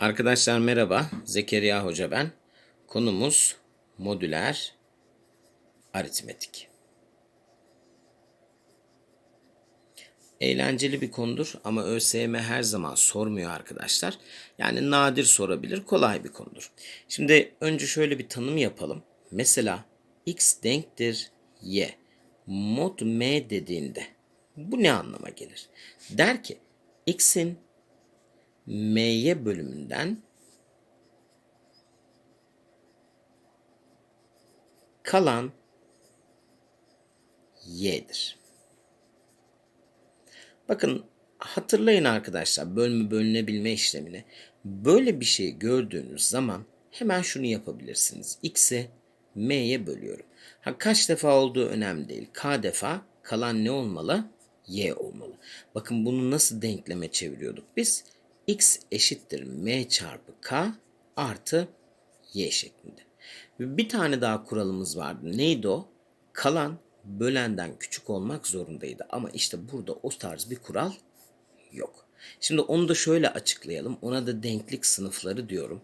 Arkadaşlar merhaba. Zekeriya Hoca ben. Konumuz modüler aritmetik. Eğlenceli bir konudur ama ÖSYM her zaman sormuyor arkadaşlar. Yani nadir sorabilir, kolay bir konudur. Şimdi önce şöyle bir tanım yapalım. Mesela x denktir y. Mod m dediğinde bu ne anlama gelir? Der ki x'in m'ye bölümünden kalan y'dir. Bakın hatırlayın arkadaşlar bölme bölünebilme işlemini. Böyle bir şey gördüğünüz zaman hemen şunu yapabilirsiniz. X'i m'ye bölüyorum. Ha kaç defa olduğu önemli değil. K defa kalan ne olmalı? Y olmalı. Bakın bunu nasıl denkleme çeviriyorduk biz? X eşittir m çarpı k artı y şeklinde. Bir tane daha kuralımız vardı. Neydi o? Kalan bölenden küçük olmak zorundaydı. Ama işte burada o tarz bir kural yok. Şimdi onu da şöyle açıklayalım. Ona da denklik sınıfları diyorum.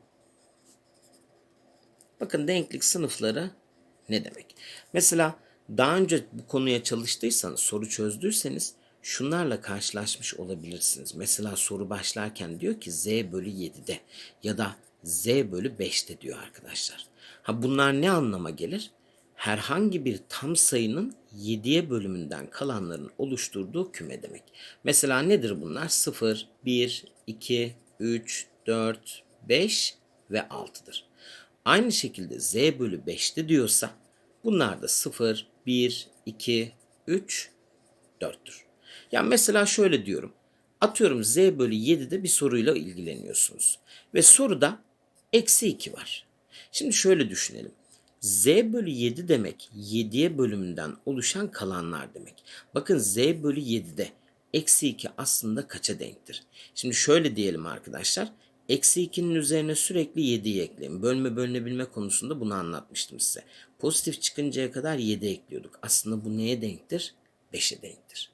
Bakın denklik sınıfları ne demek? Mesela daha önce bu konuya çalıştıysanız, soru çözdüyseniz şunlarla karşılaşmış olabilirsiniz. Mesela soru başlarken diyor ki z bölü 7'de ya da z bölü 5'te diyor arkadaşlar. Ha bunlar ne anlama gelir? Herhangi bir tam sayının 7'ye bölümünden kalanların oluşturduğu küme demek. Mesela nedir bunlar? 0, 1, 2, 3, 4, 5 ve 6'dır. Aynı şekilde z bölü 5'te diyorsa bunlar da 0, 1, 2, 3, 4'tür. Yani mesela şöyle diyorum. Atıyorum z bölü 7'de bir soruyla ilgileniyorsunuz. Ve soruda eksi 2 var. Şimdi şöyle düşünelim. z bölü 7 demek 7'ye bölümünden oluşan kalanlar demek. Bakın z bölü 7'de eksi 2 aslında kaça denktir? Şimdi şöyle diyelim arkadaşlar. Eksi 2'nin üzerine sürekli 7'yi ekleyin. Bölme bölünebilme konusunda bunu anlatmıştım size. Pozitif çıkıncaya kadar 7 ekliyorduk. Aslında bu neye denktir? 5'e denktir.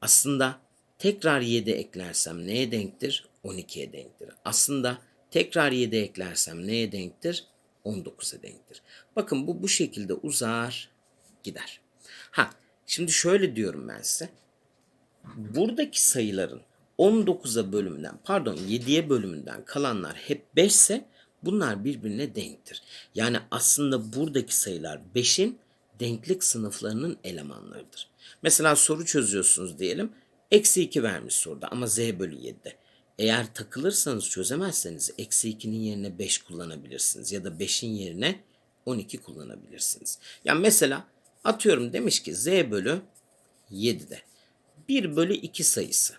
Aslında tekrar 7 eklersem neye denktir? 12'ye denktir. Aslında tekrar 7 eklersem neye denktir? 19'a denktir. Bakın bu bu şekilde uzar gider. Ha şimdi şöyle diyorum ben size. Buradaki sayıların 19'a bölümünden pardon 7'ye bölümünden kalanlar hep 5 ise bunlar birbirine denktir. Yani aslında buradaki sayılar 5'in denklik sınıflarının elemanlarıdır. Mesela soru çözüyorsunuz diyelim. Eksi 2 vermiş soruda ama z bölü 7'de. Eğer takılırsanız çözemezseniz eksi 2'nin yerine 5 kullanabilirsiniz. Ya da 5'in yerine 12 kullanabilirsiniz. Yani mesela atıyorum demiş ki z bölü 7'de 1 bölü 2 sayısı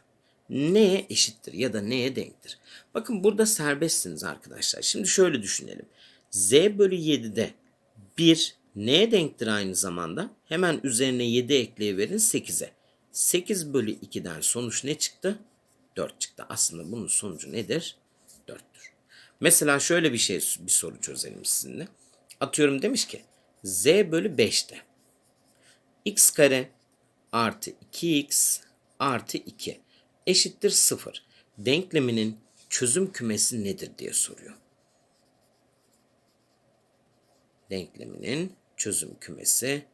neye eşittir ya da neye denktir? Bakın burada serbestsiniz arkadaşlar. Şimdi şöyle düşünelim. z bölü 7'de 1 Neye denktir aynı zamanda? Hemen üzerine 7 ekleyiverin 8'e. 8 bölü 2'den sonuç ne çıktı? 4 çıktı. Aslında bunun sonucu nedir? 4'tür. Mesela şöyle bir şey bir soru çözelim sizinle. Atıyorum demiş ki z bölü 5'te x kare artı 2x artı 2 eşittir 0. Denkleminin çözüm kümesi nedir diye soruyor. Denkleminin çözüm kümesi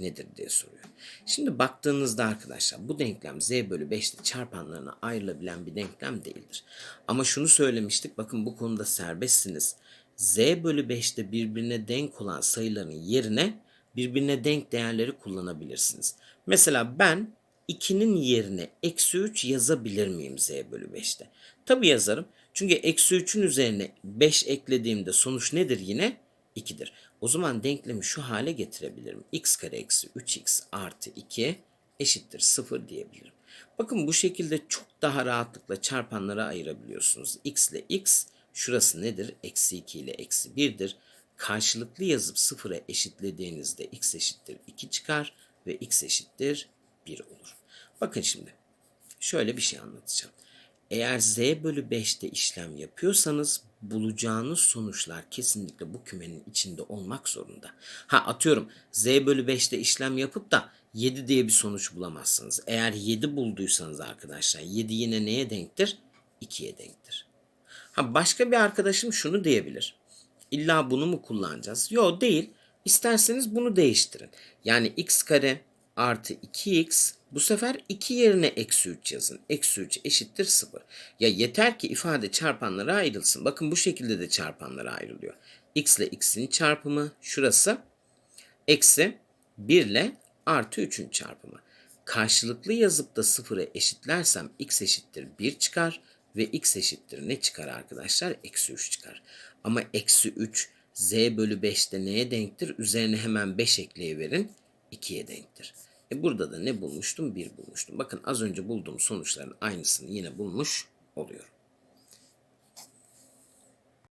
nedir diye soruyor. Şimdi baktığınızda arkadaşlar bu denklem z bölü 5'te çarpanlarına ayrılabilen bir denklem değildir. Ama şunu söylemiştik bakın bu konuda serbestsiniz. z bölü 5'te birbirine denk olan sayıların yerine birbirine denk değerleri kullanabilirsiniz. Mesela ben 2'nin yerine eksi 3 yazabilir miyim z bölü 5'te? Tabi yazarım. Çünkü eksi 3'ün üzerine 5 eklediğimde sonuç nedir yine? 2'dir. O zaman denklemi şu hale getirebilirim. x kare eksi 3x artı 2 eşittir 0 diyebilirim. Bakın bu şekilde çok daha rahatlıkla çarpanlara ayırabiliyorsunuz. x ile x şurası nedir? Eksi 2 ile eksi 1'dir. Karşılıklı yazıp 0'a eşitlediğinizde x eşittir 2 çıkar ve x eşittir 1 olur. Bakın şimdi şöyle bir şey anlatacağım. Eğer z bölü 5'te işlem yapıyorsanız bulacağınız sonuçlar kesinlikle bu kümenin içinde olmak zorunda. Ha atıyorum z bölü 5'te işlem yapıp da 7 diye bir sonuç bulamazsınız. Eğer 7 bulduysanız arkadaşlar 7 yine neye denktir? 2'ye denktir. Ha başka bir arkadaşım şunu diyebilir. İlla bunu mu kullanacağız? Yok değil. İsterseniz bunu değiştirin. Yani x kare artı 2x bu sefer 2 yerine eksi 3 yazın. Eksi 3 eşittir 0. Ya yeter ki ifade çarpanlara ayrılsın. Bakın bu şekilde de çarpanlara ayrılıyor. x ile x'in çarpımı şurası. Eksi 1 ile artı 3'ün çarpımı. Karşılıklı yazıp da 0'ı eşitlersem x eşittir 1 çıkar ve x eşittir ne çıkar arkadaşlar? Eksi 3 çıkar. Ama eksi 3 z bölü 5'te neye denktir? Üzerine hemen 5 ekleyiverin 2'ye denktir. E burada da ne bulmuştum? 1 bulmuştum. Bakın az önce bulduğum sonuçların aynısını yine bulmuş oluyorum.